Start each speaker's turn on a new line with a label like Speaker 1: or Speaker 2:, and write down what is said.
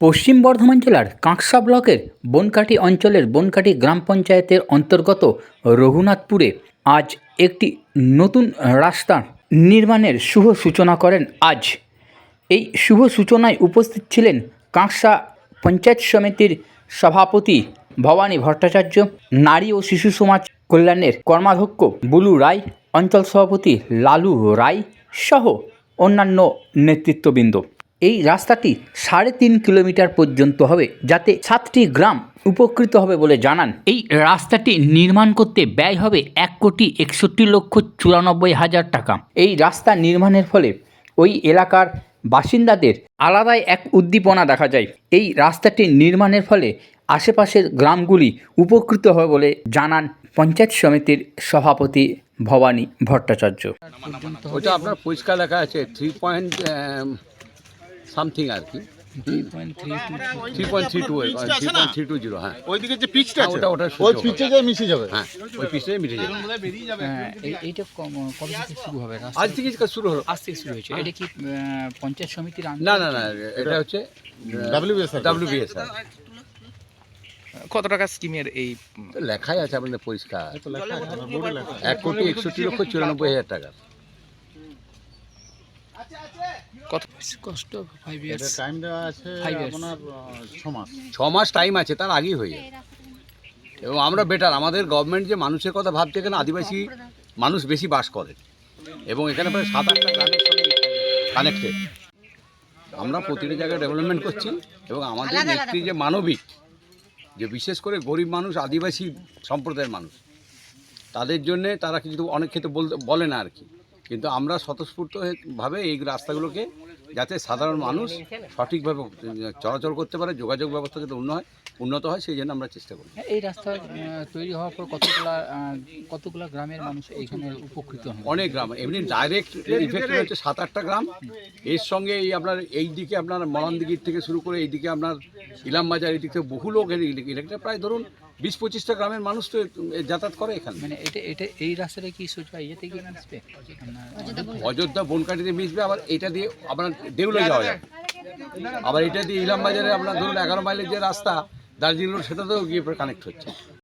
Speaker 1: পশ্চিম বর্ধমান জেলার কাঁকসা ব্লকের বনকাটি অঞ্চলের বনকাটি গ্রাম পঞ্চায়েতের অন্তর্গত রঘুনাথপুরে আজ একটি নতুন রাস্তা নির্মাণের শুভ সূচনা করেন আজ। এই শুভ সূচনায় উপস্থিত ছিলেন কাঁকসা পঞ্চায়েত সমিতির সভাপতি ভবানী ভট্টাচার্য, নারী ও শিশু সমাজ কল্যাণের কর্মাধ্যক্ষ বুলু রায়, অঞ্চল সভাপতি লালু রায় সহ অন্যান্য নেতৃত্ববৃন্দ। এই রাস্তাটি সাড়ে তিন কিলোমিটার পর্যন্ত হবে, যাতে সাতটি গ্রাম উপকৃত হবে বলে জানান। এই রাস্তাটি নির্মাণ করতে ব্যয় হবে এক কোটি একষট্টি লক্ষ চুরানব্বই হাজার টাকা। এই রাস্তা নির্মাণের ফলে ওই এলাকার বাসিন্দাদের আলাদাই এক উদ্দীপনা দেখা যায়। এই রাস্তাটি নির্মাণের ফলে আশেপাশের গ্রামগুলি উপকৃত হবে বলে জানান পঞ্চায়েত সমিতির সভাপতি ভবানী ভট্টাচার্য।
Speaker 2: ওটা আপনার পরিষ্কার লেখা আছে থ্রি পয়েন্ট সামথিং আর কি। Three point three two three point three two zero হ্যাঁ।
Speaker 3: ওইদিকে যে পিচটা
Speaker 2: হ্যাঁ,
Speaker 3: আছে?
Speaker 2: ওটা- ওটা
Speaker 3: ওই পিচে যায় মিশে যাবে?
Speaker 2: হ্যাঁ ওই মিটে যাবে।
Speaker 1: এইটা কবে থেকে শুরু হবে।
Speaker 2: আজ থেকে কাজ শুরু হলো।
Speaker 1: আজ থেকে শুরু হয়েছে। এটা কি পঞ্চায়েত সমিতির
Speaker 2: না না না এটা হচ্ছে
Speaker 3: ডাব্লিউবিএসআর
Speaker 4: কত টাকা স্কিমের এই
Speaker 2: লেখাই আছে আপনাদের পরিষ্কার। এক কোটি একষট্টি লক্ষ চুরানব্বই হাজার টাকা।
Speaker 4: কত
Speaker 1: কষ্ট ফাইভ
Speaker 3: এটা টাইম দেওয়া আছে. আপনার ছ মাস।
Speaker 2: ছ মাস টাইম আছে তার আগেই হয়ে যাবে। এবং আমরা বেটার আমাদের গভর্নমেন্ট যে মানুষের কথা ভাবছে এখানে আদিবাসী মানুষ বেশি বাস করে। এবং এখানে প্রায় সাত আটটা গ্রামের সঙ্গে কানেক্টেড আমরা প্রতিটা জায়গায় ডেভেলপমেন্ট করছি এবং আমাদের নেত্রী যে মানবিক যে বিশেষ করে গরিব মানুষ আদিবাসী সম্প্রদায়ের মানুষ তাদের জন্যে তারা কিন্তু অনেক ক্ষেত্রে বলতে বলে না আর কি। কিন্তু আমরা স্বতঃস্ফূর্তভাবে এই রাস্তাগুলোকে যাতে সাধারণ মানুষ সঠিকভাবে চলাচল করতে পারে যোগাযোগ ব্যবস্থা যাতে উন্ন হয় উন্নত হয় সেই জন্য আমরা চেষ্টা করি।
Speaker 1: এই রাস্তা তৈরি হওয়ার পর কতগুলা কতগুলা গ্রামের মানুষ এইখানে উপকৃত হবে
Speaker 2: অনেক গ্রাম এমনি ডাইরেক্ট ইফেক্ট হচ্ছে সাত আটটা গ্রাম। এর সঙ্গে এই আপনার এই দিকে আপনার মরানদিঘির থেকে শুরু করে এই দিকে আপনার ইলামবাজার এই দিক থেকে বহু লোক ইলেকট্রিক প্রায় ধরুন বিশ পঁচিশটা গ্রামের মানুষ তো যাতায়াত করে এখানে।
Speaker 1: মানে এটা এটা এই রাস্তাটা কি সোজা? ইয়েতে গিয়ে মিশবে
Speaker 2: অযোধ্যা বনকাটিতে মিশবে আবার এটা দিয়ে আপনার দেউলে যাওয়া যায়। আবার এটা দিয়ে ইলাম বাজারে আপনার ধরুন এগারো মাইলের যে রাস্তা দার্জিলিং রোড সেটাতেও গিয়ে কানেক্ট হচ্ছে।